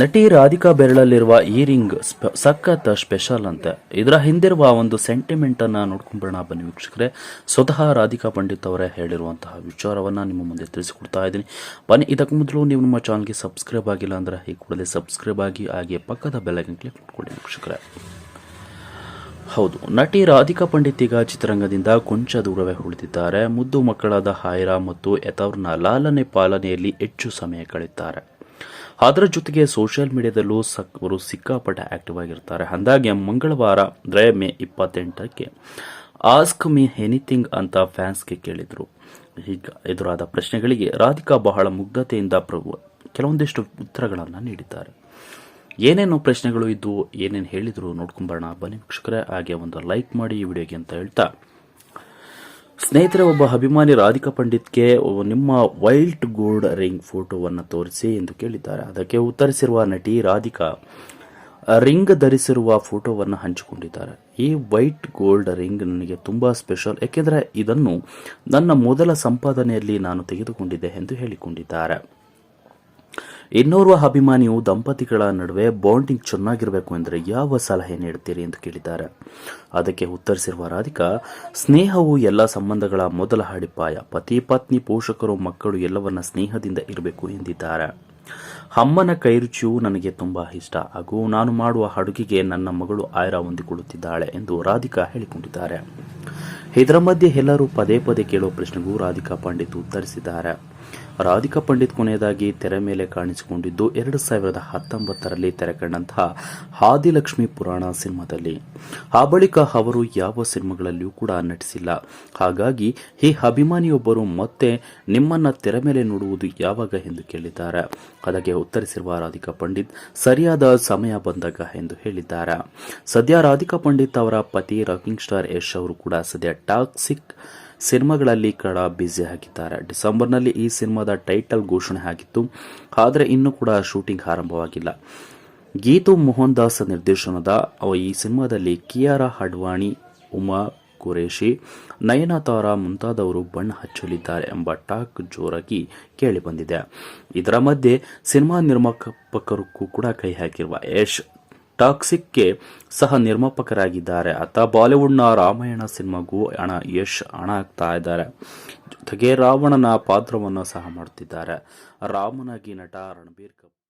ನಟಿ ರಾಧಿಕಾ ಬೆರಳಲ್ಲಿರುವ ಇಯರಿಂಗ್ ಸಖತ್ ಸ್ಪೆಷಲ್ ಅಂತೆ. ಇದರ ಹಿಂದಿರುವ ಒಂದು ಸೆಂಟಿಮೆಂಟ್ ಅನ್ನ ನೋಡ್ಕೊಂಡ್ಬರೋಣ ಬನ್ನಿ ವೀಕ್ಷಕರೇ. ಸ್ವತಃ ರಾಧಿಕಾ ಪಂಡಿತ್ ಅವರೇ ಹೇಳಿರುವಂತಹ ವಿಚಾರವನ್ನ ನಿಮ್ಮ ಮುಂದೆ ತಿಳಿಸಿಕೊಡ್ತಾ ಇದ್ದೀನಿ. ಬನ್ನಿ, ಇದಕ್ಕೂ ಮೊದಲು ನೀವು ನಮ್ಮ ಚಾನಲ್ಗೆ ಸಬ್ಸ್ಕ್ರೈಬ್ ಆಗಿಲ್ಲ ಅಂದ್ರೆ ಈ ಕೂಡಲೇ ಸಬ್ಸ್ಕ್ರೈಬ್ ಆಗಿ, ಹಾಗೆ ಪಕ್ಕದ ಬೆಲ್ಲೈಕನ್ ಕ್ಲಿಕ್ ಮಾಡ್ಕೊಳ್ಳಿ ವೀಕ್ಷಕರೇ. ಹೌದು, ನಟಿ ರಾಧಿಕಾ ಪಂಡಿತ್ ಈಗ ಚಿತ್ರರಂಗದಿಂದ ಕೊಂಚ ದೂರವೇ ಉಳಿದಿದ್ದಾರೆ. ಮುದ್ದು ಮಕ್ಕಳಾದ ಹಾಯ್ರಾ ಮತ್ತು ಯಥವ್ರನ್ನ ಲಾಲನೆ ಪಾಲನೆಯಲ್ಲಿ ಹೆಚ್ಚು ಸಮಯ ಕಳೆಯುತ್ತಾರೆ. ಅದರ ಜೊತೆಗೆ ಸೋಷಿಯಲ್ ಮೀಡಿಯಾದಲ್ಲೂ ಸಕ್ ಅವರು ಸಿಕ್ಕಾಪಟ್ಟೆ ಆಕ್ಟಿವ್ ಆಗಿರ್ತಾರೆ. ಅಂದಾಗೆ ಮಂಗಳವಾರ ಮೇ ಇಪ್ಪತ್ತೆಂಟಕ್ಕೆ ಆಸ್ಕ್ ಮೀ ಎನಿಥಿಂಗ್ ಅಂತ ಫ್ಯಾನ್ಸ್ಗೆ ಕೇಳಿದರು. ಈಗ ಎದುರಾದ ಪ್ರಶ್ನೆಗಳಿಗೆ ರಾಧಿಕಾ ಬಹಳ ಮುಗ್ಧತೆಯಿಂದ ಕೆಲವೊಂದಿಷ್ಟು ಉತ್ತರಗಳನ್ನು ನೀಡಿದ್ದಾರೆ. ಏನೇನು ಪ್ರಶ್ನೆಗಳು ಇದ್ದು ಏನೇನು ಹೇಳಿದ್ರು ನೋಡ್ಕೊಂಬರೋಣ. ಬನ್ನಿ ವೀಕ್ಷಕರೇ, ಹಾಗೆ ಒಂದು ಲೈಕ್ ಮಾಡಿ ಈ ವಿಡಿಯೋಗೆ ಅಂತ ಹೇಳ್ತಾ ಸ್ನೇಹಿತರೆ, ಒಬ್ಬ ಅಭಿಮಾನಿ ರಾಧಿಕಾ ಪಂಡಿತ್ಗೆ ನಿಮ್ಮ ವೈಲ್ಡ್ ಗೋಲ್ಡ್ ರಿಂಗ್ ಫೋಟೋವನ್ನು ತೋರಿಸಿ ಎಂದು ಕೇಳಿದ್ದಾರೆ. ಅದಕ್ಕೆ ಉತ್ತರಿಸಿರುವ ನಟಿ ರಾಧಿಕಾ, ರಿಂಗ್ ಧರಿಸಿರುವ ಫೋಟೋವನ್ನು ಹಂಚಿಕೊಂಡಿದ್ದಾರೆ. ಈ ವೈಟ್ ಗೋಲ್ಡ್ ರಿಂಗ್ ನನಗೆ ತುಂಬ ಸ್ಪೆಷಲ್, ಏಕೆಂದರೆ ಇದನ್ನು ನನ್ನ ಮೊದಲ ಸಂಪಾದನೆಯಲ್ಲಿ ನಾನು ತೆಗೆದುಕೊಂಡಿದ್ದೆ ಎಂದು ಹೇಳಿಕೊಂಡಿದ್ದಾರೆ. ಇನ್ನೋರ್ವ ಅಭಿಮಾನಿಯು ದಂಪತಿಗಳ ನಡುವೆ ಬಾಂಡಿಂಗ್ ಚೆನ್ನಾಗಿರಬೇಕು ಎಂದರೆ ಯಾವ ಸಲಹೆ ನೀಡುತ್ತೀರಿ ಎಂದು ಕೇಳಿದ್ದಾರೆ. ಅದಕ್ಕೆ ಉತ್ತರಿಸಿರುವ ರಾಧಿಕಾ, ಸ್ನೇಹವು ಎಲ್ಲ ಸಂಬಂಧಗಳ ಮೊದಲ ಅಡಿಪಾಯ. ಪತಿ, ಪತ್ನಿ, ಪೋಷಕರು, ಮಕ್ಕಳು ಎಲ್ಲವನ್ನ ಸ್ನೇಹದಿಂದ ಇರಬೇಕು ಎಂದಿದ್ದಾರೆ. ಅಮ್ಮನ ಕೈರುಚಿಯು ನನಗೆ ತುಂಬಾ ಇಷ್ಟ. ಹಾಗೂ ನಾನು ಮಾಡುವ ಅಡುಗೆಗೆ ನನ್ನ ಮಗಳು ಆಯ್ರ ಹೊಂದಿಕೊಳ್ಳುತ್ತಿದ್ದಾಳೆ ಎಂದು ರಾಧಿಕಾ ಹೇಳಿಕೊಂಡಿದ್ದಾರೆ. ಇದರ ಮಧ್ಯೆ ಎಲ್ಲರೂ ಪದೇ ಪದೇ ಕೇಳುವ ಪ್ರಶ್ನೆಗೂ ರಾಧಿಕಾ ಪಂಡಿತ್ ಉತ್ತರಿಸಿದ್ದಾರೆ. ರಾಧಿಕಾ ಪಂಡಿತ್ ಕೊನೆಯದಾಗಿ ತೆರೆ ಮೇಲೆ ಕಾಣಿಸಿಕೊಂಡಿದ್ದು ಎರಡು ಸಾವಿರದ ಹತ್ತೊಂಬತ್ತರಲ್ಲಿ ತೆರೆಕಂಡಂತಹ ಆದಿಲಕ್ಷ್ಮಿ ಪುರಾಣ ಸಿನಿಮಾದಲ್ಲಿ. ಆ ಬಳಿಕ ಅವರು ಯಾವ ಸಿನಿಮಾಗಳಲ್ಲಿಯೂ ಕೂಡ ನಟಿಸಿಲ್ಲ. ಹಾಗಾಗಿ ಈ ಅಭಿಮಾನಿಯೊಬ್ಬರು ಮತ್ತೆ ನಿಮ್ಮನ್ನ ತೆರೆ ಮೇಲೆ ನೋಡುವುದು ಯಾವಾಗ ಎಂದು ಕೇಳಿದ್ದಾರೆ. ಅದಕ್ಕೆ ಉತ್ತರಿಸಿರುವ ರಾಧಿಕಾ ಪಂಡಿತ್, ಸರಿಯಾದ ಸಮಯ ಬಂದಾಗ ಎಂದು ಹೇಳಿದ್ದಾರೆ. ಸದ್ಯ ರಾಧಿಕಾ ಪಂಡಿತ್ ಅವರ ಪತಿ ರಾಕಿಂಗ್ ಸ್ಟಾರ್ ಯಶ್ ಅವರು ಕೂಡ ಸದ್ಯ ಟಾಕ್ಸಿಕ್ ಸಿನಿಮಾಗಳಲ್ಲಿ ಕಡ ಬ್ಯುಸಿ ಆಗಿದ್ದಾರೆ. ಡಿಸೆಂಬರ್ನಲ್ಲಿ ಈ ಸಿನಿಮಾದ ಟೈಟಲ್ ಘೋಷಣೆ ಆಗಿತ್ತು. ಆದರೆ ಇನ್ನೂ ಕೂಡ ಶೂಟಿಂಗ್ ಆರಂಭವಾಗಿಲ್ಲ. ಗೀತು ಮೋಹನ್ ದಾಸ್ ನಿರ್ದೇಶನದ ಈ ಸಿನಿಮಾದಲ್ಲಿ ಕಿಯಾರಾ ಅಡ್ವಾಣಿ, ಉಮಾ ಕುರೇಶಿ ನಯನತಾರ ಮುಂತಾದವರು ಬಣ್ಣ ಹಚ್ಚಲಿದ್ದಾರೆ ಎಂಬ ಟಾಕ್ ಜೋರಾಗಿ ಕೇಳಿಬಂದಿದೆ ಇದರ ಮಧ್ಯೆ ಸಿನಿಮಾ ನಿರ್ಮಾಪಕರು ಕೂಡ ಕೈ ಹಾಕಿರುವ ಯಶ್ ಟಾಕ್ಸಿಕ್ಗೆ ಸಹ ನಿರ್ಮಾಪಕರಾಗಿದ್ದಾರೆ. ಬಾಲಿವುಡ್ ಬಾಲಿವುಡ್ನ ರಾಮಾಯಣ ಸಿನಿಮಾಗೂ ಹಣ, ಯಶ್, ಹಣ ಆಗ್ತಾ ಇದ್ದಾರೆ. ಜೊತೆಗೆ ರಾವಣನ ಪಾತ್ರವನ್ನು ಸಹ ಮಾಡುತ್ತಿದ್ದಾರೆ ರಾಮನಾಗಿ ನಟ ರಣಬೀರ್ ಕಪೂರ್.